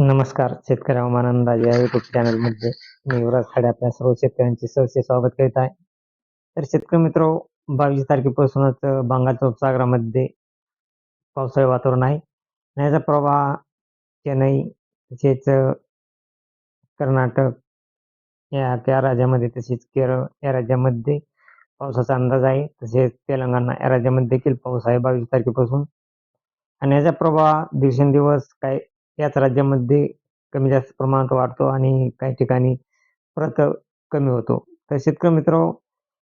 नमस्कार शेतकरी हवामान अंदाज या युट्यूब चॅनलमध्ये मी युवराज खाडे आपल्या सर्व शेतकऱ्यांचे सहसे स्वागत करीत आहे. तर शेतकरी मित्र बावीस तारखेपासूनच बंगालच्या उपसागरामध्ये पावसाळी वातावरण आहे. आणि याचा प्रवाह चेन्नई तसेच कर्नाटक या त्या राज्यामध्ये तसेच केरळ या राज्यामध्ये पावसाचा अंदाज आहे. तसेच तेलंगणा या राज्यामध्ये देखील पाऊस आहे बावीस तारखेपासून. आणि याचा प्रभाव दिवसेंदिवस काय याच राज्यामध्ये कमी जास्त प्रमाणात वाढतो आणि काही ठिकाणी परत कमी होतो. तर शेतकरी मित्र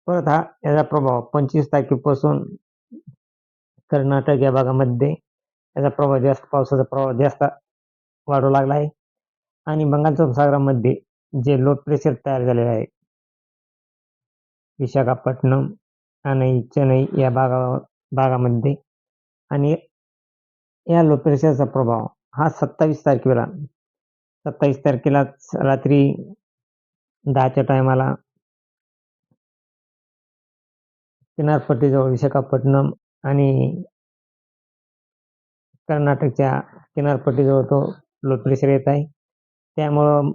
परत हा याचा प्रभाव पंचवीस तारखेपासून कर्नाटक या भागामध्ये याचा प्रभाव जास्त पावसाचा प्रभाव जास्त वाढू लागला आहे. आणि बंगालच्या उपसागरामध्ये जे लो प्रेशर तयार झालेले आहे विशाखापट्टणम आणि चेन्नई या भागा भागामध्ये आणि या लो प्रेशरचा प्रभाव हा सत्तावीस तारखेला. सत्तावीस तारखेला रात्री दहाच्या टायमाला किनारपट्टीजवळ विशाखापट्टणम आणि कर्नाटकच्या किनारपट्टीजवळ तो लो प्रेशर येत आहे. त्यामुळं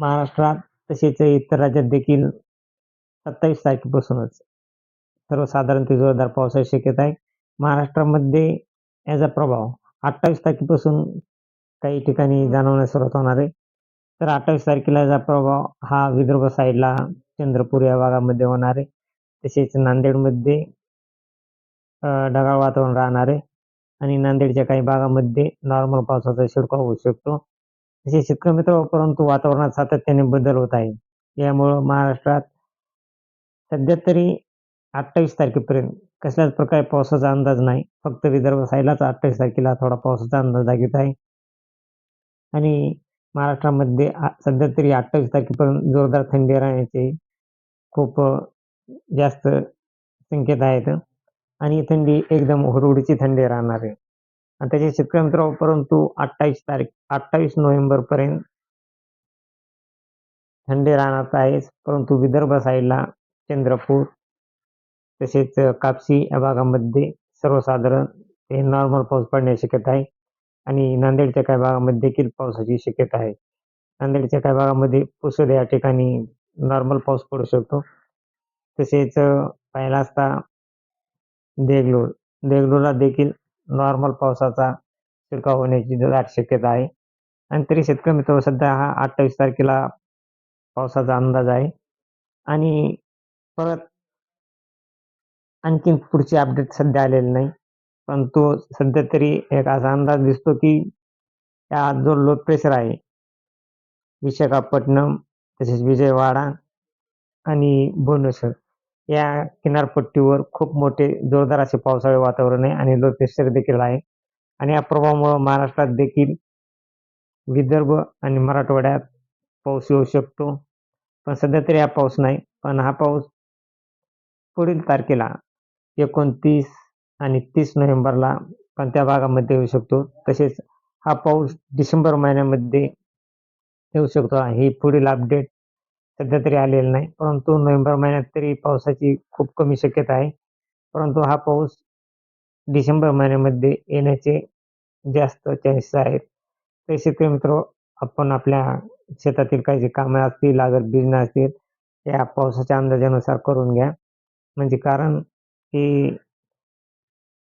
महाराष्ट्रात तसेच इतर राज्यात देखील सत्तावीस तारखेपासूनच सर्वसाधारण ते जोरदार पावसाची शक्यता आहे. महाराष्ट्रामध्ये याचा प्रभाव अठ्ठावीस तारखेपासून काही ठिकाणी जाणवण्यास सुरुवात होणार आहे. तर अठ्ठावीस तारखेला याचा प्रभाव हा विदर्भ साईडला चंद्रपूर या भागामध्ये होणार आहे. तसेच नांदेडमध्ये ढगाळ वातावरण राहणार आहे. आणि नांदेडच्या काही भागामध्ये नॉर्मल पावसाचा शिडकाव होऊ शकतो. तसे शेतकरी मित्र परंतु वातावरणात सातत्याने बदल होत आहे यामुळं महाराष्ट्रात सध्या तरी अठ्ठावीस तारखेपर्यंत कसल्याच प्रकारे पावसाचा अंदाज नाही. फक्त विदर्भ साईलाच अठ्ठावीस तारखेला थोडा पावसाचा अंदाज लागत आहे. आणि महाराष्ट्रामध्ये सध्या तरी अठ्ठावीस तारखेपर्यंत जोरदार थंडी राहण्याचे खूप जास्त संकेत आहेत. आणि थंडी एकदम हुडहुडीची थंडी राहणार आहे. आणि त्याचे शेतकरी मित्र परंतु अठ्ठावीस तारीख अठ्ठावीस नोव्हेंबरपर्यंत थंडी राहणार आहेच. परंतु विदर्भ साईडला चंद्रपूर तसेच कापसी या भागामध्ये सर्वसाधारण हे नॉर्मल पाऊस पडण्याची शक्यता आहे आणि नांदेडच्या काही भागामध्ये देखील पावसाची शक्यता आहे. नांदेडच्या काही भागामध्ये पुसद या ठिकाणी नॉर्मल पाऊस पडू शकतो. तसेच पाहिला असता देगलूर. देगलूरला देखील नॉर्मल पावसाचा शिरकाव होण्याची दाट शक्यता आहे. आणि तरी शेतकरी मित्र सध्या हा अठ्ठावीस तारखेला पावसाचा अंदाज आहे. आणि परत आणखीन पुढचे अपडेट सध्या आलेले नाही. पण तो सध्या तरी एक असा अंदाज दिसतो की या जो लो प्रेशर आहे विशाखापट्टणम तसेच विजयवाडा आणि भुवनेश्वर या किनारपट्टीवर खूप मोठे जोरदार असे पावसाळे वातावरण आहे आणि लो प्रेशर देखील आहे. आणि या प्रभावामुळं महाराष्ट्रात देखील विदर्भ आणि मराठवाड्यात पाऊस येऊ शकतो. पण सध्या तरी हा पाऊस नाही. पण हा पाऊस पुढील तारखेला एकोणतीस आणि तीस नोव्हेंबरला पण त्या भागामध्ये येऊ शकतो? तसेच हा पाऊस डिसेंबर महिन्यामध्ये येऊ शकतो ही पुढील अपडेट सध्या तरी आलेलं नाही. परंतु नोव्हेंबर महिन्यात तरी पावसाची खूप कमी शक्यता आहे. परंतु हा पाऊस डिसेंबर महिन्यामध्ये येण्याचे जास्त चान्सेस आहेत. तर शेतकरी मित्र आपण आपल्या शेतातील काही जे कामं असतील लागत बिजणं असतील या पावसाच्या अंदाजानुसार करून घ्या. म्हणजे कारण की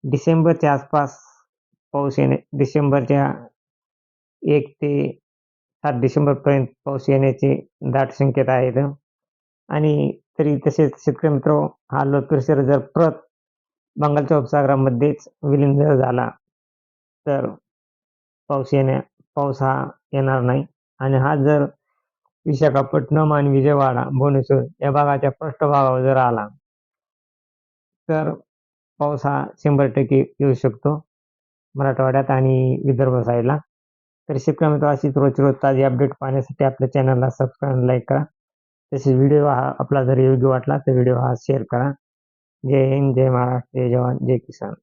डिसेंबरच्या आसपास पाऊस येणे डिसेंबरच्या एक ते सात डिसेंबरपर्यंत पाऊस येण्याचे दाट संकेत आहेत. आणि तरी तसेच शेतकरी मित्र हा लो प्रेशर जर परत बंगालच्या उपसागरामध्येच विलीन जर झाला. तर पाऊस येण्या पाऊस हा येणार नाही. आणि हा जर विशाखापट्टणम आणि विजयवाडा भुवनेश्वर या भागाच्या पृष्ठभागावर जर आला तर पाऊस हा शंभर टक्के येऊ शकतो मराठवाड्यात आणि विदर्भ साईडला तर शेतकरी मित्र अशीच रोज रोज ताजी अपडेट पाहण्यासाठी आपल्या चॅनलला सबस्क्राईब लाईक करा. तसेच व्हिडिओ हा आपला जर योग्य वाटला तर व्हिडिओ हा शेअर करा. जय हिंद जय महाराष्ट्र जय जवान जय किसान.